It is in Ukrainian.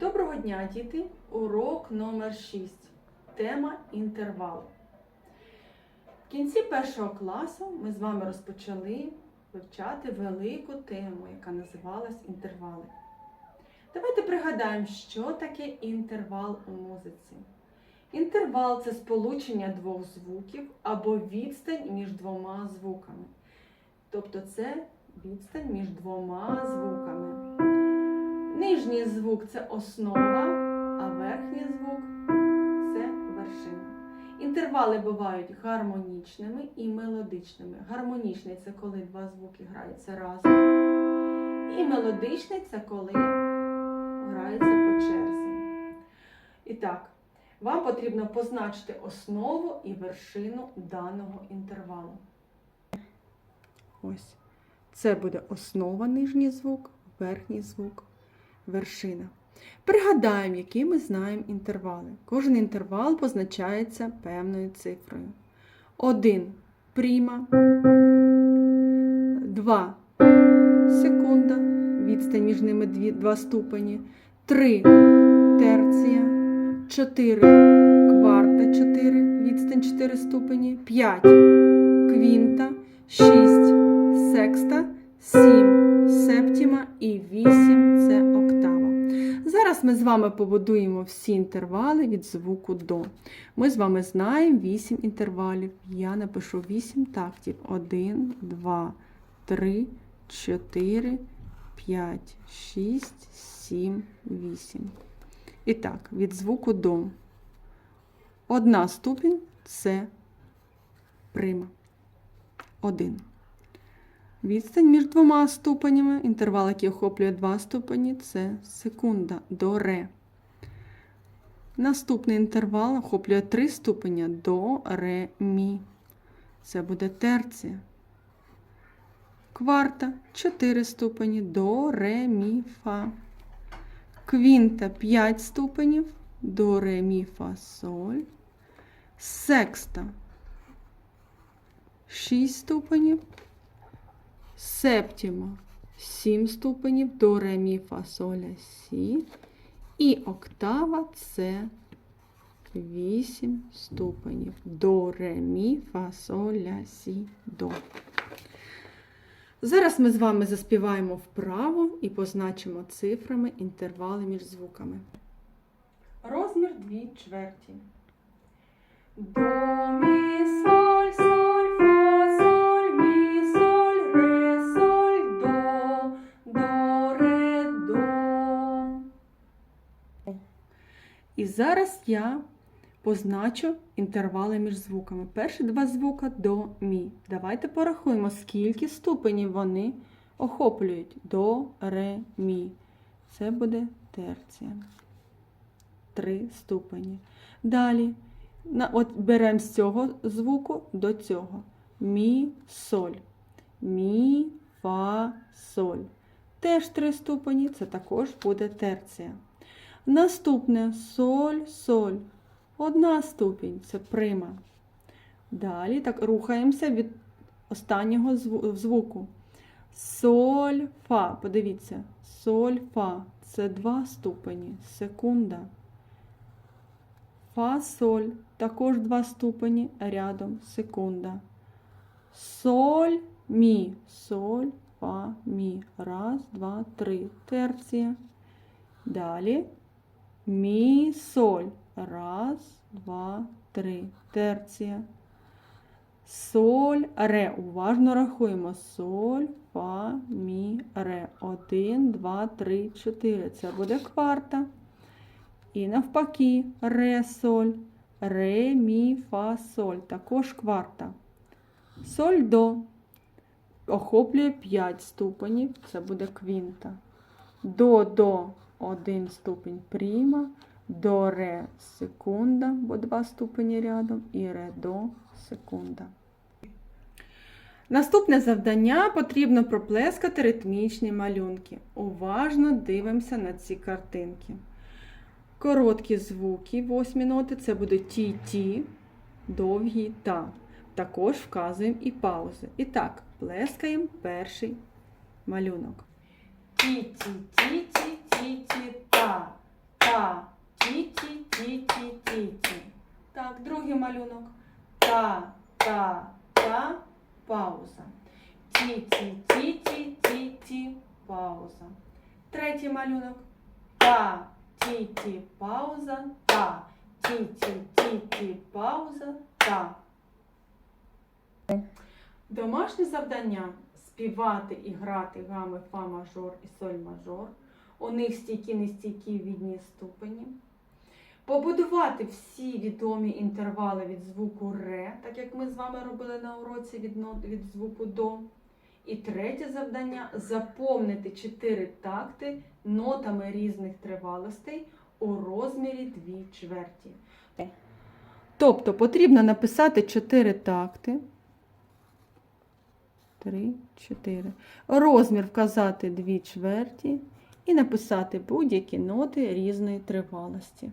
Доброго дня, діти! Урок номер 6. Тема інтервал. В кінці першого класу ми з вами розпочали вивчати велику тему, яка називалась інтервали. Давайте пригадаємо, що таке інтервал у музиці. Інтервал це сполучення двох звуків або відстань між двома звуками. Тобто це відстань між двома звуками. Нижній звук це основа, а верхній звук це вершина. Інтервали бувають гармонічними і мелодичними. Гармонічний це коли два звуки граються разом. І мелодичний це коли граються по черзі. І так, вам потрібно позначити основу і вершину даного інтервалу. Ось. Це буде основа нижній звук, верхній звук, вершина. Пригадаємо, які ми знаємо інтервали. Кожен інтервал позначається певною цифрою. 1 пріма, 2 секунда, відстань між ними 2 ступені, 3 терція, 4 кварта 4, відстань 4 ступені, 5 квінта, 6 секста, 7 септіма і 8 це. Зараз ми з вами побудуємо всі інтервали від звуку до. Ми з вами знаємо 8 інтервалів. Я напишу 8 тактів. 1, 2, 3, 4, 5, 6, 7, 8. І так, від звуку до. Одна ступінь це прима. 1. Відстань між двома ступенями, інтервал, який охоплює два ступені, це секунда до ре. Наступний інтервал охоплює три ступеня до ре мі. Це буде терція. Кварта 4 ступені до ре мі фа. Квінта 5 ступенів до ре мі фа соль. Секста 6 ступенів. Септіма 7 ступенів до ре мі фа соля сі. І октава це 8 ступенів до ре мі фа соля сі до. Зараз ми з вами заспіваємо вправо і позначимо цифрами інтервали між звуками. Розмір 2 чверті. До, І зараз я позначу інтервали між звуками. Перші два звука до мі. Давайте порахуємо, скільки ступенів вони охоплюють. До, ре, мі. Це буде терція. Три ступені. Далі. От беремо з цього звуку до цього. Мі, соль. Мі, фа, соль. Теж три ступені, це також буде терція. Наступне соль, соль. Одна ступінь це прима. Далі так рухаємося від останнього звуку. Соль, фа. Подивіться, соль, фа. Це два ступені. Секунда. Фа, соль. Також два ступені рядом. Секунда. Соль, мі. Соль, фа, мі. Раз, два, три. Терція. Далі. Мі, соль. Раз, два, три. Терція. Соль, ре. Уважно рахуємо. Соль, фа, мі, ре. Один, два, три, чотири. Це буде кварта. І навпаки, ре, соль. Ре, мі, фа, соль. Також кварта. Соль до. Охоплює 5 ступенів. Це буде квінта. До, до. Один ступень пріма. До ре секунда, бо два ступені рядом, і ре до секунда. Наступне завдання потрібно проплескати ритмічні малюнки. Уважно дивимося на ці картинки. Короткі звуки, восьмі ноти, це буде ті-ті, довгі та. Також вказуємо і паузи. І так, плескаємо перший малюнок ті-ті-та. Та. Ті-ті-ті-ті-ті-ті. Так, другий малюнок. Та, та, та, пауза. Ті-ті-ті-ті-ті-ті, пауза. Третій малюнок. Та, ті-ті, пауза, та. Ті-ті-ті-ті, пауза, та. Домашнє завдання співати і грати гами фа мажор і соль мажор. У них стійкі нестійкі відні ступені. Побудувати всі відомі інтервали від звуку ре, так як ми з вами робили на уроці від, від звуку до. І третє завдання заповнити чотири такти нотами різних тривалостей у розмірі 2 чверті. Тобто потрібно написати 4 такти. 3, 4. Розмір вказати 2 чверті і написати будь-які ноти різної тривалості.